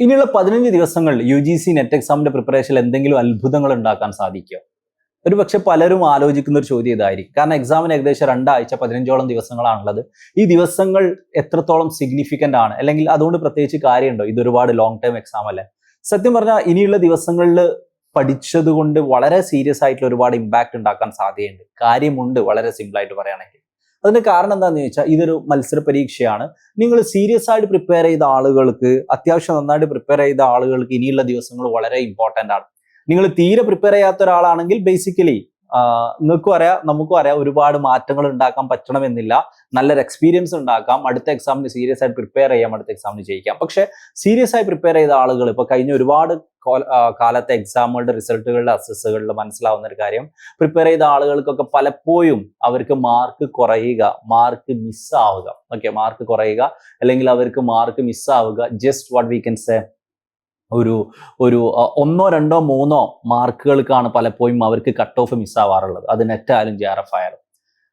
ഇനിയുള്ള പതിനഞ്ച് ദിവസങ്ങൾ യു ജി സി നെറ്റ് എക്സാമിന്റെ പ്രിപ്പറേഷനിൽ എന്തെങ്കിലും അത്ഭുതങ്ങൾ ഉണ്ടാക്കാൻ സാധിക്കുക ഒരു പക്ഷെ പലരും ആലോചിക്കുന്ന ഒരു ചോദ്യം ഇതായിരിക്കും. കാരണം എക്സാമിന് ഏകദേശം രണ്ടാഴ്ച പതിനഞ്ചോളം ദിവസങ്ങളാണുള്ളത്. ഈ ദിവസങ്ങൾ എത്രത്തോളം സിഗ്നിഫിക്കന്റ് ആണ്? അല്ലെങ്കിൽ അതുകൊണ്ട് പ്രത്യേകിച്ച് കാര്യമുണ്ടോ? ഇത് ഒരുപാട് ലോങ് ടേം എക്സാം അല്ലേ? സത്യം പറഞ്ഞാൽ ഇനിയുള്ള ദിവസങ്ങളിൽ പഠിച്ചതുകൊണ്ട് വളരെ സീരിയസ് ആയിട്ടുള്ള ഒരുപാട് ഇമ്പാക്ട് ഉണ്ടാക്കാൻ സാധ്യതയുണ്ട്. കാര്യമുണ്ട് വളരെ സിമ്പിൾ ആയിട്ട് പറയുകയാണെങ്കിൽ. അതിന്റെ കാരണം എന്താണെന്ന് ചോദിച്ചാൽ ഇതൊരു മത്സര പരീക്ഷയാണ്. നിങ്ങൾ സീരിയസ് ആയിട്ട് പ്രിപ്പയർ ചെയ്ത ആളുകൾക്ക് അത്യാവശ്യം നന്നായിട്ട് പ്രിപ്പയർ ചെയ്ത ആളുകൾക്ക് ഇനിയുള്ള ദിവസങ്ങൾ വളരെ ഇമ്പോർട്ടന്റ് ആണ്. നിങ്ങൾ തീരെ പ്രിപ്പയർ ചെയ്യാത്ത ഒരാളാണെങ്കിൽ ബേസിക്കലി നിങ്ങൾക്കും അറിയാം നമുക്കും അറിയാം ഒരുപാട് മാറ്റങ്ങൾ ഉണ്ടാക്കാൻ പറ്റണമെന്നില്ല. നല്ലൊരു എക്സ്പീരിയൻസ് ഉണ്ടാക്കാം. അടുത്ത എക്സാമിന് സീരിയസ് ആയി പ്രിപ്പയർ ചെയ്യാം അടുത്ത എക്സാമിന് ജയിക്കാം. പക്ഷെ സീരിയസ് ആയി പ്രിപ്പയർ ചെയ്ത ആളുകൾ ഇപ്പൊ കഴിഞ്ഞ ഒരുപാട് കാലത്തെ എക്സാമുകളുടെ റിസൾട്ടുകളുടെ അസസ്സുകളിൽ മനസ്സിലാവുന്ന ഒരു കാര്യം പ്രിപ്പയർ ചെയ്ത ആളുകൾക്കൊക്കെ പലപ്പോഴും അവർക്ക് മാർക്ക് കുറയുക മാർക്ക് മിസ്സാവുക ഓക്കെ മാർക്ക് കുറയുക അല്ലെങ്കിൽ അവർക്ക് mark മിസ്സാവുക just what we can say ഒരു ഒരു ഒന്നോ രണ്ടോ മൂന്നോ മാർക്കുകൾക്കാണ് പലപ്പോഴും അവർക്ക് കട്ട് ഓഫ് മിസ്സാവാറുള്ളത് അത് നെറ്റായാലും ജെ ആർ എഫ് ആയാലും.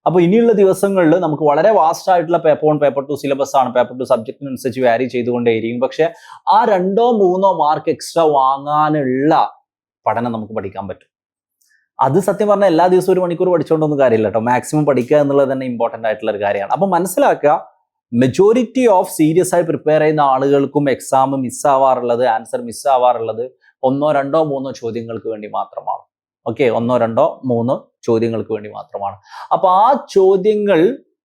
അപ്പോൾ ഇനിയുള്ള ദിവസങ്ങളിൽ നമുക്ക് വളരെ വാസ്റ്റ് ആയിട്ടുള്ള paper one paper two syllabus ആണ്. പേപ്പർ ടു സബ്ജക്റ്റിനനുസരിച്ച് വാരി ചെയ്തുകൊണ്ടേയിരിക്കും. പക്ഷേ ആ രണ്ടോ മൂന്നോ മാർക്ക് എക്സ്ട്രാ വാങ്ങാനുള്ള പഠനം നമുക്ക് പഠിക്കാൻ പറ്റും. അത് സത്യം പറഞ്ഞാൽ എല്ലാ ദിവസവും ഒരു മണിക്കൂർ പഠിച്ചുകൊണ്ടൊന്നും കാര്യമില്ല കേട്ടോ മാക്സിമം പഠിക്കുക എന്നുള്ളത് തന്നെ ഇമ്പോർട്ടന്റ് ആയിട്ടുള്ള ഒരു കാര്യമാണ്. അപ്പം മനസ്സിലാക്കുക മെജോറിറ്റി ഓഫ് സീരിയസ് ആയി പ്രിപ്പയർ ചെയ്യുന്ന ആളുകൾക്കും എക്സാം മിസ് ആവാറുള്ളത് ആൻസർ മിസ് ആവാറുള്ളത് ഒന്നോ രണ്ടോ മൂന്നോ ചോദ്യങ്ങൾക്ക് വേണ്ടി മാത്രമാണ്. ഓക്കെ ഒന്നോ രണ്ടോ മൂന്നോ ചോദ്യങ്ങൾക്ക് വേണ്ടി മാത്രമാണ്. അപ്പൊ ആ ചോദ്യങ്ങൾ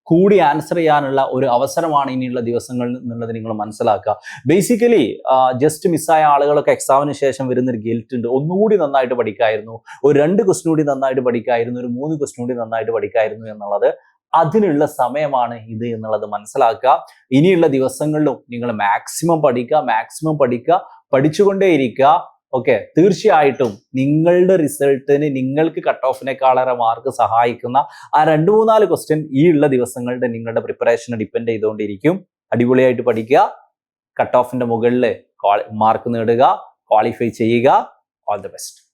കൂടി ആൻസർ ചെയ്യാനുള്ള ഒരു അവസരമാണ് ഇനിയുള്ള ദിവസങ്ങളിൽ എന്നുള്ളത് നിങ്ങൾ മനസ്സിലാക്കുക. ബേസിക്കലി ജസ്റ്റ് മിസ്സായ ആളുകളൊക്കെ എക്സാമിന് ശേഷം വരുന്നൊരു ഗിൽറ്റ് ഉണ്ട്. ഒന്നുകൂടി നന്നായിട്ട് പഠിക്കായിരുന്നു. ഒരു രണ്ട് ക്വസ്റ്റ്യൻ കൂടി നന്നായിട്ട് പഠിക്കായിരുന്നു. ഒരു മൂന്ന് ക്വസ്റ്റ്യൻ കൂടി നന്നായിട്ട് പഠിക്കായിരുന്നു എന്നുള്ളത് അതിനുള്ള സമയമാണ് ഇത് എന്നുള്ളത് മനസ്സിലാക്കുക. ഇനിയുള്ള ദിവസങ്ങളിലും നിങ്ങൾ മാക്സിമം പഠിക്കുക മാക്സിമം പഠിക്കുക പഠിച്ചുകൊണ്ടേയിരിക്കുക. ഓക്കെ തീർച്ചയായിട്ടും നിങ്ങളുടെ റിസൾട്ടിന് നിങ്ങൾക്ക് കട്ട് ഓഫിനേക്കാളേറെ മാർക്ക് സഹായിക്കുന്ന ആ രണ്ട് മൂന്നാൽ ക്വസ്റ്റ്യൻ ഈ ഉള്ള ദിവസങ്ങളുടെ നിങ്ങളുടെ പ്രിപ്പറേഷനെ ഡിപ്പെൻഡ് ചെയ്തുകൊണ്ടിരിക്കും. അടിപൊളിയായിട്ട് പഠിക്കുക. കട്ട് ഓഫിന്റെ മുകളിൽ മാർക്ക് നേടുക. ക്വാളിഫൈ ചെയ്യുക. All the best